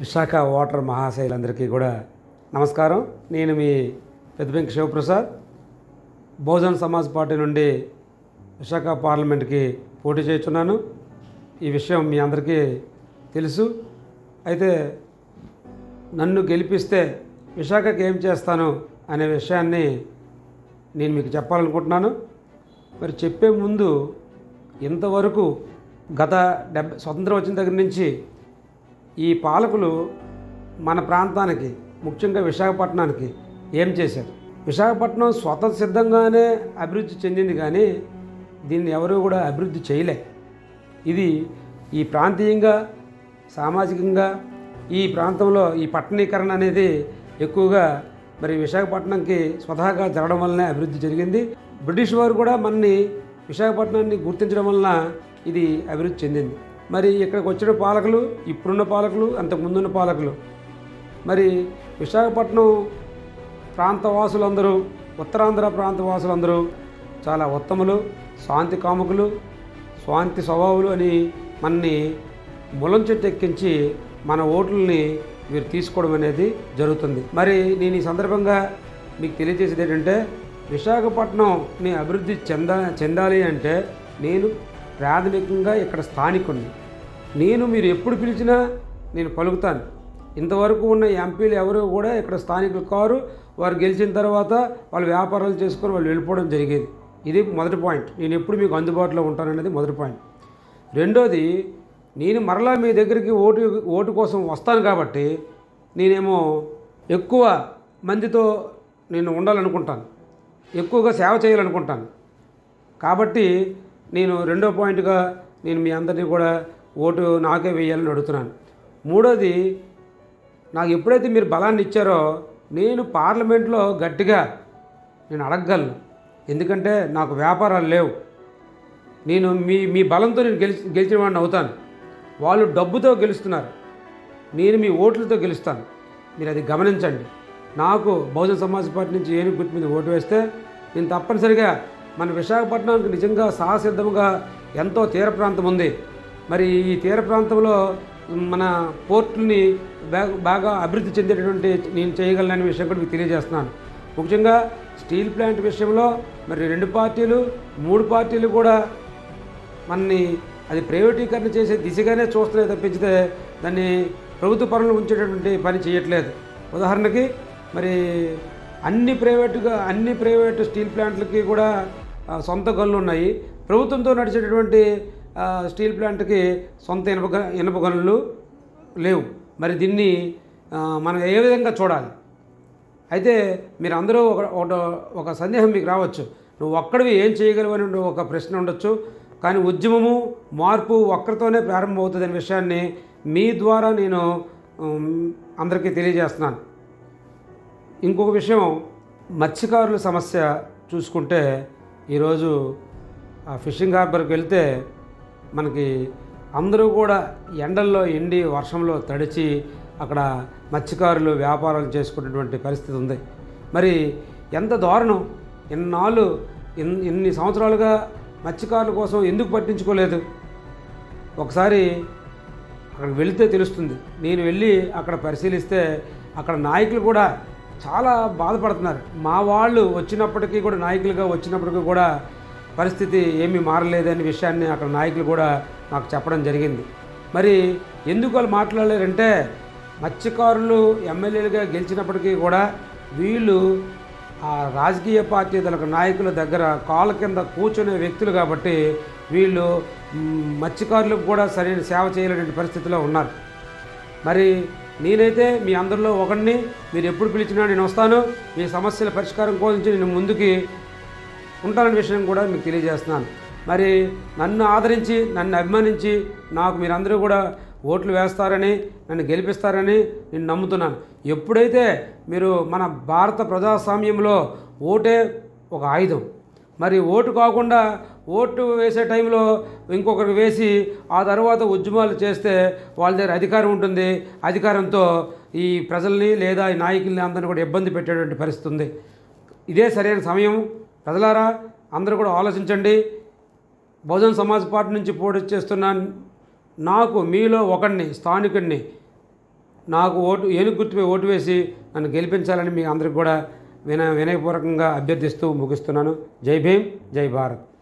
Visakha water మహాశైలందరికీ కూడా నమస్కారం. నేను మీ పెద్దపెంక శివప్రసాద్. బహుజన్ సమాజ్ పార్టీ నుండి విశాఖ పార్లమెంట్కి పోటీ చేస్తున్నాను. ఈ విషయం మీ అందరికీ తెలుసు. అయితే నన్ను గెలిపిస్తే విశాఖకి ఏం చేస్తాను అనే విషయాన్ని నేను మీకు చెప్పాలనుకుంటున్నాను. మరి చెప్పే ముందు ఇంతవరకు గత డెబ్బై స్వతంత్రం వచ్చిన దగ్గర నుంచి ఈ పాలకులు మన ప్రాంతానికి ముఖ్యంగా విశాఖపట్నానికి ఏం చేశారు? విశాఖపట్నం స్వత సిద్ధంగానే అభివృద్ధి చెందింది కానీ దీన్ని ఎవరూ కూడా అభివృద్ధి చేయలే. ఇది ఈ ప్రాంతీయంగా సామాజికంగా ఈ ప్రాంతంలో ఈ పట్టణీకరణ అనేది ఎక్కువగా మరి విశాఖపట్నంకి స్వతహాగా జరగడం వల్లనే అభివృద్ధి జరిగింది. బ్రిటిష్ వారు కూడా మనని విశాఖపట్నాన్ని గుర్తించడం వలన ఇది అభివృద్ధి చెందింది. మరి ఇక్కడికి వచ్చిన పాలకులు ఇప్పుడున్న పాలకులు అంతకు ముందున్న పాలకులు. మరి విశాఖపట్నం ప్రాంత వాసులందరూ ఉత్తరాంధ్ర ప్రాంత వాసులందరూ చాలా ఉత్తములు శాంతి కాముకులు శాంతి స్వభావులు అని మనని ములం చెట్టు ఎక్కించి మన ఓట్లని వీరు తీసుకోవడం అనేది జరుగుతుంది. మరి నేను ఈ సందర్భంగా మీకు తెలియజేసేది ఏంటంటే విశాఖపట్నంని అభివృద్ధి చెంద చెందాలి అంటే నేను ప్రాథమికంగా ఇక్కడ స్థానికుడిని నేను మీరు ఎప్పుడు పిలిచినా నేను పలుకుతాను. ఇంతవరకు ఉన్న ఎంపీలు ఎవరు కూడా ఇక్కడ స్థానికులు కారు వారు గెలిచిన తర్వాత వాళ్ళు వ్యాపారాలు చేసుకొని వాళ్ళు వెళ్ళిపోవడం జరిగేది. ఇది మొదటి పాయింట్. నేను ఎప్పుడు మీకు అందుబాటులో ఉంటాననేది మొదటి పాయింట్. రెండోది నేను మరలా మీ దగ్గరికి ఓటు ఓటు కోసం వస్తాను కాబట్టి నేనేమో ఎక్కువ మందితో నేను ఉండాలనుకుంటాను. ఎక్కువగా సేవ చేయాలనుకుంటాను. కాబట్టి నేను రెండో పాయింట్గా నేను మీ అందరినీ కూడా ఓటు నాకే వేయాలని అడుగుతున్నాను. మూడోది నాకు ఎప్పుడైతే మీరు బలాన్ని ఇచ్చారో నేను పార్లమెంట్లో గట్టిగా నేను అడగగలను. ఎందుకంటే నాకు వ్యాపారాలు లేవు. నేను మీ మీ బలంతో నేను గెలిచి గెలిచిన వాడిని అవుతాను. వాళ్ళు డబ్బుతో గెలుస్తున్నారు. నేను మీ ఓట్లతో గెలుస్తాను. మీరు అది గమనించండి. నాకు బహుజన సమాజ్ పార్టీ నుంచి ఏనుగు గుర్తు మీద ఓటు వేస్తే నేను తప్పనిసరిగా మన విశాఖపట్నానికి నిజంగా సాహసిద్ధంగా ఎంతో తీర ప్రాంతం ఉంది. మరి ఈ తీర ప్రాంతంలో మన పోర్టుని బాగా అభివృద్ధి చెందేటటువంటి నేను చేయగలననే విషయం కూడా మీకు తెలియజేస్తున్నాను. ముఖ్యంగా స్టీల్ ప్లాంట్ విషయంలో మరి రెండు పార్టీలు మూడు పార్టీలు కూడా మనని అది ప్రైవేటీకరణ చేసే దిశగానే చూస్తున్నాయి తప్పించితే దాన్ని ప్రభుత్వ పనులు ఉంచేటటువంటి పని చేయట్లేదు. ఉదాహరణకి మరి అన్ని ప్రైవేటుగా అన్ని ప్రైవేటు స్టీల్ ప్లాంట్లకి కూడా సొంత గనులు ఉన్నాయి. ప్రభుత్వంతో నడిచేటటువంటి స్టీల్ ప్లాంట్కి సొంత ఇనుప ఇనుప గనులు లేవు. మరి దీన్ని మనం ఏ విధంగా చూడాలి? అయితే మీరు అందరూ ఒక ఒక- సందేహం మీకు రావచ్చు. నువ్వు ఒక్కడివి ఏం చేయగలవు అని ఒక ప్రశ్న ఉండొచ్చు. కానీ ఉద్యమము మార్పు ఒక్కరితోనే ప్రారంభమవుతుంది అనే విషయాన్ని మీ ద్వారా నేను అందరికీ తెలియజేస్తున్నాను. ఇంకొక విషయం మత్స్యకారుల సమస్య చూసుకుంటే ఈరోజు ఆ ఫిషింగ్ హార్బర్కి వెళ్తే మనకి అందరూ కూడా ఎండల్లో ఎండి వర్షంలో తడిచి అక్కడ మత్స్యకారులు వ్యాపారాలు చేసుకునేటువంటి పరిస్థితి ఉంది. మరి ఎంత దారుణం! ఇన్నాళ్ళు ఇన్ ఇన్ని సంవత్సరాలుగా మత్స్యకారుల కోసం ఎందుకు పట్టించుకోలేదు? ఒకసారి అక్కడికి వెళితే తెలుస్తుంది. నేను వెళ్ళి అక్కడ పరిశీలిస్తే అక్కడ నాయకులు కూడా చాలా బాధపడుతున్నారు. మా వాళ్ళు వచ్చినప్పటికీ కూడా నాయకులుగా వచ్చినప్పటికీ కూడా పరిస్థితి ఏమీ మారలేదనే విషయాన్ని అక్కడ నాయకులు కూడా నాకు చెప్పడం జరిగింది. మరి ఎందుకు వాళ్ళు మాట్లాడలేరంటే మత్స్యకారులు ఎమ్మెల్యేలుగా గెలిచినప్పటికీ కూడా వీళ్ళు ఆ రాజకీయ పార్టీలకు నాయకుల దగ్గర కాళ్ళ కింద కూర్చునే వ్యక్తులు కాబట్టి వీళ్ళు మత్స్యకారులకు కూడా సరైన సేవ చేయలేని పరిస్థితిలో ఉన్నారు. మరి నేనైతే మీ అందరిలో ఒకడిని మీరు ఎప్పుడు పిలిచినా నేను వస్తాను మీ సమస్యల పరిష్కారం కోసం నేను ముందుకి ఉంటారనే విషయం కూడా మీకు తెలియజేస్తున్నాను. మరి నన్ను ఆదరించి నన్ను అభిమానించి నాకు మీరందరూ కూడా ఓట్లు వేస్తారని నన్ను గెలిపిస్తారని నేను నమ్ముతున్నాను. ఎప్పుడైతే మీరు మన భారత ప్రజాస్వామ్యంలో ఓటే ఒక ఆయుధం మరి ఓటు కాకుండా ఓటు వేసే టైంలో ఇంకొకరికి వేసి ఆ తర్వాత ఉద్యమాలు చేస్తే వాళ్ళ దగ్గర అధికారం ఉంటుంది. అధికారంతో ఈ ప్రజల్ని లేదా ఈ నాయకుల్ని అందరిని కూడా ఇబ్బంది పెట్టేటువంటి పరిస్థితి ఉంది ఇదే సరైన సమయం. ప్రజలారా అందరూ కూడా ఆలోచించండి. బహుజన్ సమాజ్ పార్టీ నుంచి పోటీ చేస్తున్న నాకు మీలో ఒకడిని స్థానికుడిని నాకు ఓటు ఏనుగు గుర్తుపై ఓటు వేసి నన్ను గెలిపించాలని మీ అందరికి కూడా విన వినయపూర్వకంగా అభ్యర్థిస్తూ ముగిస్తున్నాను. జై భీమ్ జై భారత్.